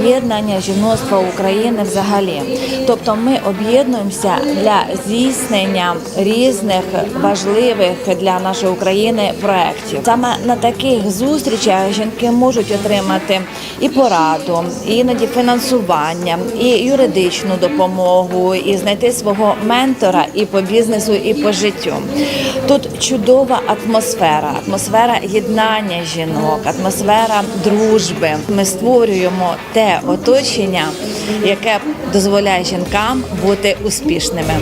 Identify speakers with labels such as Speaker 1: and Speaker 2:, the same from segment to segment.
Speaker 1: об'єднання жіноцтва України взагалі. Тобто ми об'єднуємося для здійснення різних важливих для нашої України проєктів. Саме на таких зустрічах жінки можуть отримати і пораду, і іноді фінансування, і юридичну допомогу, і знайти свого ментора і по бізнесу, і по життю. Тут чудова атмосфера, атмосфера єднання жінок, атмосфера дружби. Ми створюємо те оточення, яке дозволяє жінкам бути успішними.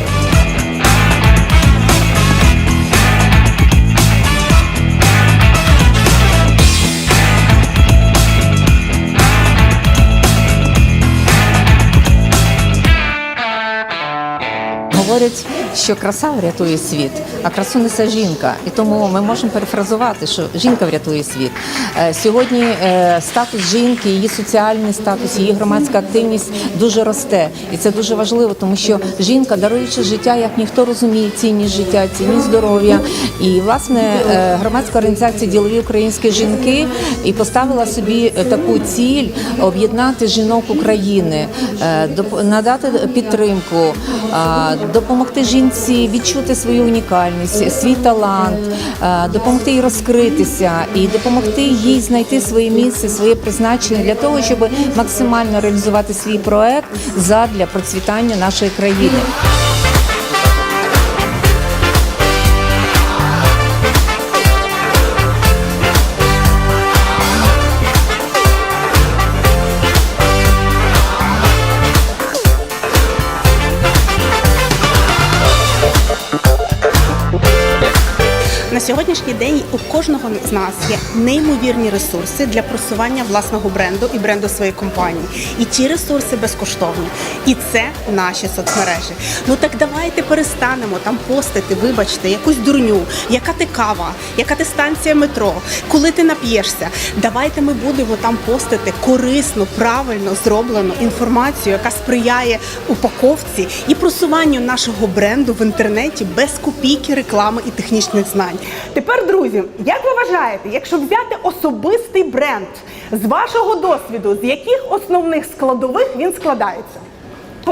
Speaker 2: Говорять, що краса врятує світ, а красу несе жінка. І тому ми можемо перефразувати, що жінка врятує світ. Е, Сьогодні е, статус жінки, її соціальний статус, її громадська активність дуже росте. І це дуже важливо, тому що жінка, даруючи життя, як ніхто розуміє цінність життя, цінність здоров'я. І власне е, громадська організація ділові українські жінки і поставила собі таку ціль об'єднати жінок України, надати підтримку, допомогти жінці відчути свою унікальність, свій талант, е, допомогти їй розкритися і допомогти їй знайти своє місце, своє призначення для того, щоб максимально реалізувати свій проект задля процвітання нашої країни.
Speaker 3: На сьогоднішній день у кожного з нас є неймовірні ресурси для просування власного бренду і бренду своєї компанії. І ті ресурси безкоштовні. І це наші соцмережі. Ну так давайте перестанемо там постити, вибачте, якусь дурню, яка ти кава, яка ти станція метро, коли ти нап'єшся. Давайте ми будемо там постити корисну, правильно зроблену інформацію, яка сприяє упаковці і просуванню нашого бренду в інтернеті без копійки реклами і технічних знань.
Speaker 4: Тепер, друзі, як ви вважаєте, якщо взяти особистий бренд з вашого досвіду, з яких основних складових він складається?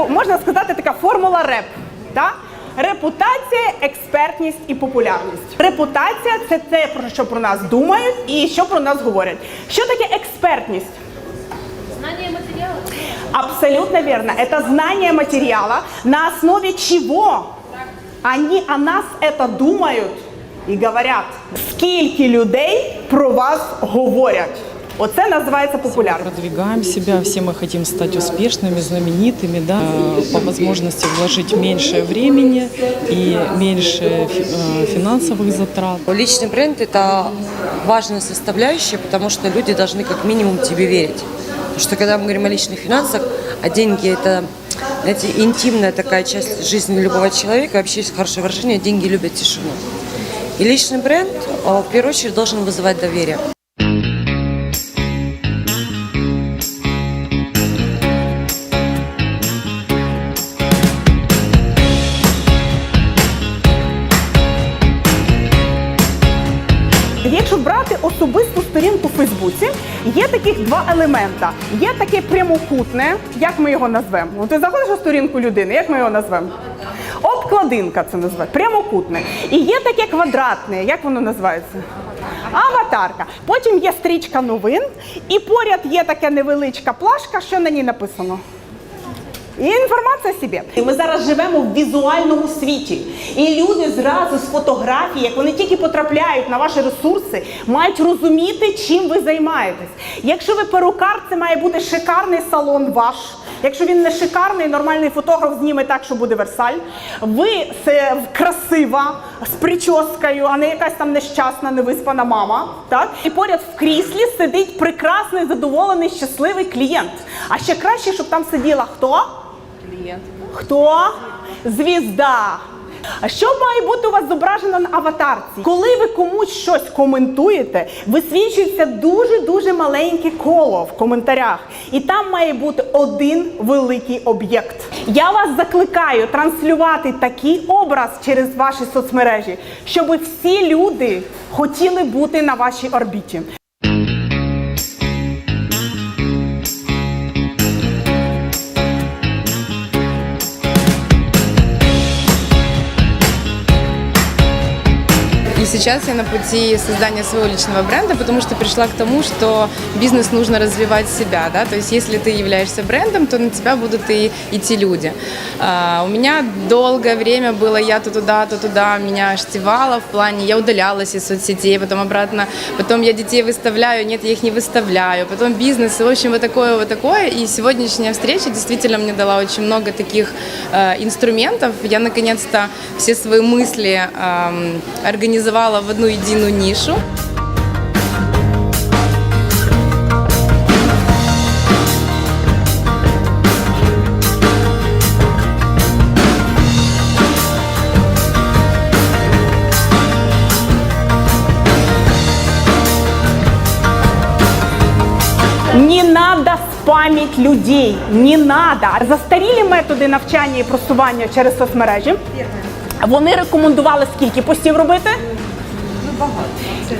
Speaker 4: Можна сказати, така формула РЕП. Да? Репутація, експертність і популярність. Репутація це те, про що про нас думають і що про нас говорять. Що таке експертність?
Speaker 5: Знание материала.
Speaker 4: Абсолютно верно. Это знание материала, на основе чего они о нас это думають і говорять. Скільки людей про вас говорять? Оце називається популярність.
Speaker 6: Продвигаем себя, все мы хотим стать успешными, знаменитыми, да, Э, по возможности вложить меньше времени и меньше фи- э, финансовых затрат.
Speaker 7: Личный бренд – это важная составляющая, потому что люди должны как минимум тебе верить. Потому что когда мы говорим о личных финансах, а деньги – это, знаете, интимная такая часть жизни любого человека. Вообще есть хорошее выражение – деньги любят тишину. И личный бренд, э, в первую очередь, должен вызывать доверие.
Speaker 4: Якщо брати особисту сторінку в Фейсбуці, є таких два елемента. Є таке прямокутне, як ми його назвемо. Ну, ти заходиш на сторінку людини, як ми його назвемо? Обкладинка це називає, прямокутне. І є таке квадратне, як воно називається? Аватарка. Потім є стрічка новин, і поряд є така невеличка плашка, що на ній написано. І інформація собі. Ми зараз живемо в візуальному світі. І люди зразу з фотографії, як вони тільки потрапляють на ваші ресурси, мають розуміти, чим ви займаєтесь. Якщо ви перукар, це має бути шикарний салон ваш. Якщо він не шикарний, нормальний фотограф зніме так, що буде Версаль. Ви це красива з прическою, а не якась там нещасна, невиспана мама. Так? І поряд в кріслі сидить прекрасний, задоволений, щасливий клієнт. А ще краще, щоб там сиділа хто? Клієнт. Хто? Звізда. А що має бути у вас зображено на аватарці? Коли ви комусь щось коментуєте, висвічується дуже-дуже маленьке коло в коментарях. І там має бути один великий об'єкт. Я вас закликаю транслювати такий образ через ваші соцмережі, щоб всі люди хотіли бути на вашій орбіті.
Speaker 8: Сейчас я на пути создания своего личного бренда, потому что пришла к тому, что бизнес нужно развивать себя, да, то есть если ты являешься брендом, то на тебя будут и идти люди. А, у меня долгое время было я то туда, то туда, меня штивало в плане, я удалялась из соцсетей, потом обратно, потом я детей выставляю, нет, я их не выставляю, потом бизнес, в общем, вот такое, вот такое, и сегодняшняя встреча действительно мне дала очень много таких э, инструментов, я наконец-то все свои мысли эм, организовала в одну единую нишу.
Speaker 4: Не надо спамить людей. Не надо. Застарілі методи навчання і просування через соцмережі. Вони рекомендували скільки постів робити?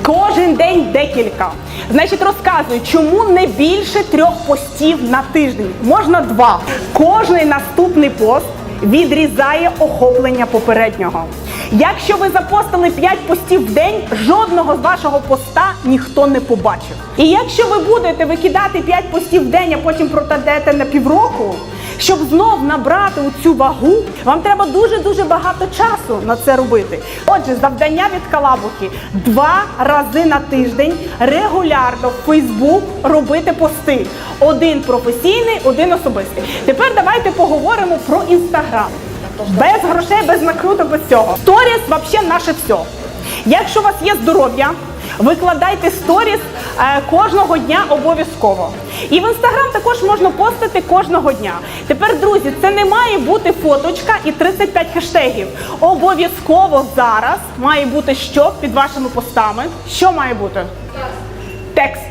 Speaker 4: Кожен день декілька. Значить, розказую, чому не більше трьох постів на тиждень. Можна два. Кожний наступний пост відрізає охоплення попереднього. Якщо ви запостили 5 постів в день, жодного з вашого поста ніхто не побачив. І якщо ви будете викидати 5 постів в день, а потім протадете на півроку, щоб знов набрати цю вагу, вам треба дуже дуже багато часу на це робити. Отже, завдання від Калабухи два рази на тиждень регулярно в Фейсбук робити пости. Один професійний, один особистий. Тепер давайте поговоримо про інстаграм. Без грошей, без накруток, без цього. Сторіс взагалі наше все. Якщо у вас є здоров'я, викладайте сторіс е, кожного дня обов'язково. І в інстаграм також можна постити кожного дня. Тепер, друзі, це не має бути фоточка і 35 хештегів. Обов'язково зараз має бути що під вашими постами. Що має бути? Текст.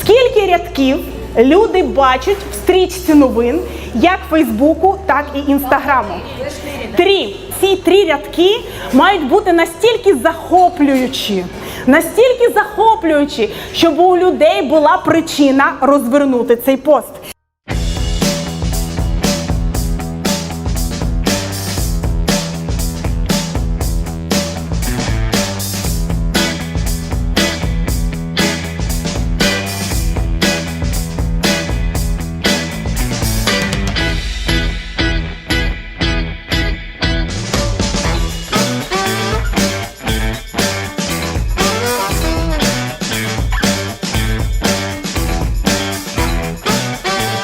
Speaker 4: Скільки рядків люди бачать в стрічці новин як Фейсбуку, так і Інстаграму? Три. Ці три рядки мають бути настільки захоплюючі, настільки захоплюючі, щоб у людей була причина розвернути цей пост.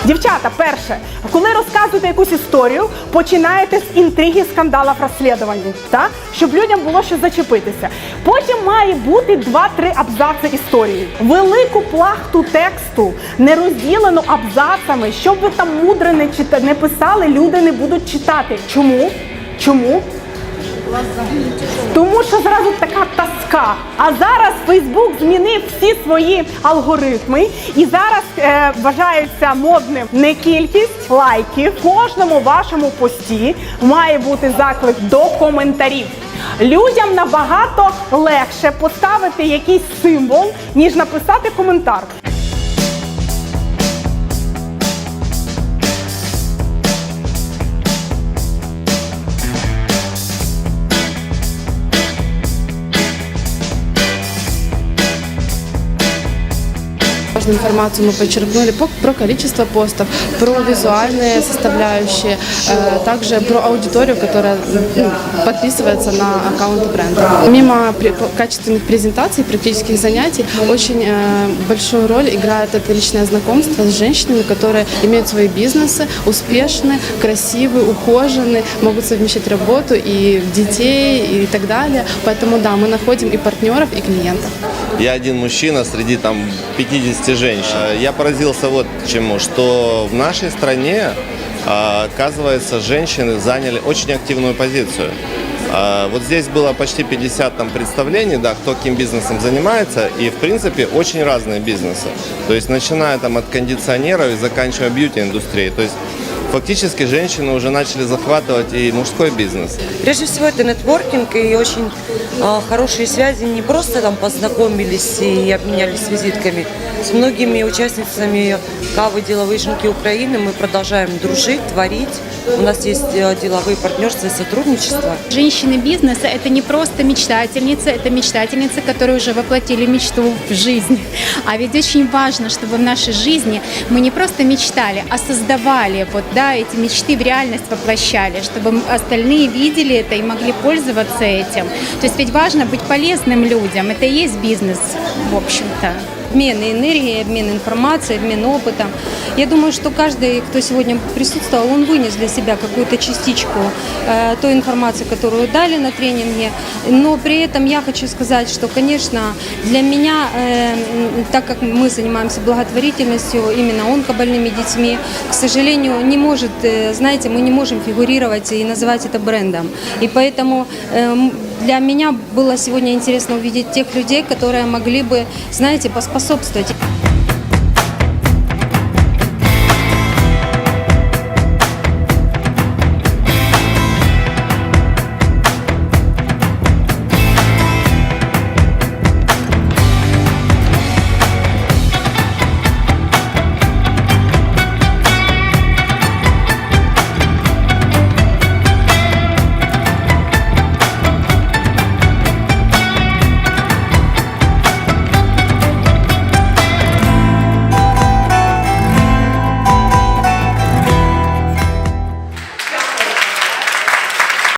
Speaker 4: Дівчата, перше, коли розказуєте якусь історію, починаєте з інтриги, скандалів, розслідувань, так? щоб людям було що зачепитися. Потім має бути два-три абзаци історії. Велику плахту тексту, не розділену абзацами, щоб ви там мудре не чита... не писали, люди не будуть читати. Чому? Чому? Тому що зразу така тоска. А зараз Фейсбук змінив всі свої алгоритми, і зараз е, вважається модним не кількість лайків. В кожному вашому пості має бути заклик до коментарів. Людям набагато легше поставити якийсь символ, ніж написати коментар.
Speaker 9: Важную информацию мы подчеркнули по- про количество постов, про визуальные составляющие, э, также про аудиторию, которая ну, подписывается на аккаунт бренда. Пре- качественных презентаций, практических занятий, очень э, большую роль играет это личное знакомство с женщинами, которые имеют свои бизнесы, успешны, красивые, ухожены, могут совмещать работу и детей и так далее. Поэтому да, мы находим и партнеров, и клиентов.
Speaker 10: Я один мужчина среди там 50 женщин. Я поразился вот чему, что в нашей стране, э, оказывается, женщины заняли очень активную позицию. Э, Вот здесь было почти 50 там представлений, да, кто каким бизнесом занимается, и в принципе очень разные бизнесы. То есть начиная там от кондиционеров и заканчивая бьюти-индустрией. То есть Фактически женщины уже начали захватывать и мужской бизнес.
Speaker 7: Прежде всего, это нетворкинг и очень а, хорошие связи. Не просто там познакомились и обменялись визитками. С многими участницами кавы деловые жинки Украины мы продолжаем дружить, творить. У нас есть э, деловые партнерства и сотрудничество.
Speaker 5: Женщины бизнеса – это не просто мечтательницы, это мечтательницы, которые уже воплотили мечту в жизнь. А ведь очень важно, чтобы в нашей жизни мы не просто мечтали, а создавали вот, да, эти мечты в реальность воплощали, чтобы м- остальные видели это и могли пользоваться этим. То есть ведь важно быть полезным людям, это и есть бизнес, в общем-то.
Speaker 11: обмен энергией, обмен информацией, обмен опытом. Я думаю, что каждый, кто сегодня присутствовал, он вынес для себя какую-то частичку э, той информации, которую дали на тренинге. Но при этом я хочу сказать, что, конечно, для меня, э, м, так как мы занимаемся благотворительностью, именно онкобольными детьми, к сожалению, не может, э, знаете, мы не можем фигурировать и называть это брендом. И поэтому э, м, для меня было сегодня интересно увидеть тех людей, которые могли бы, знаете, поспособствовать.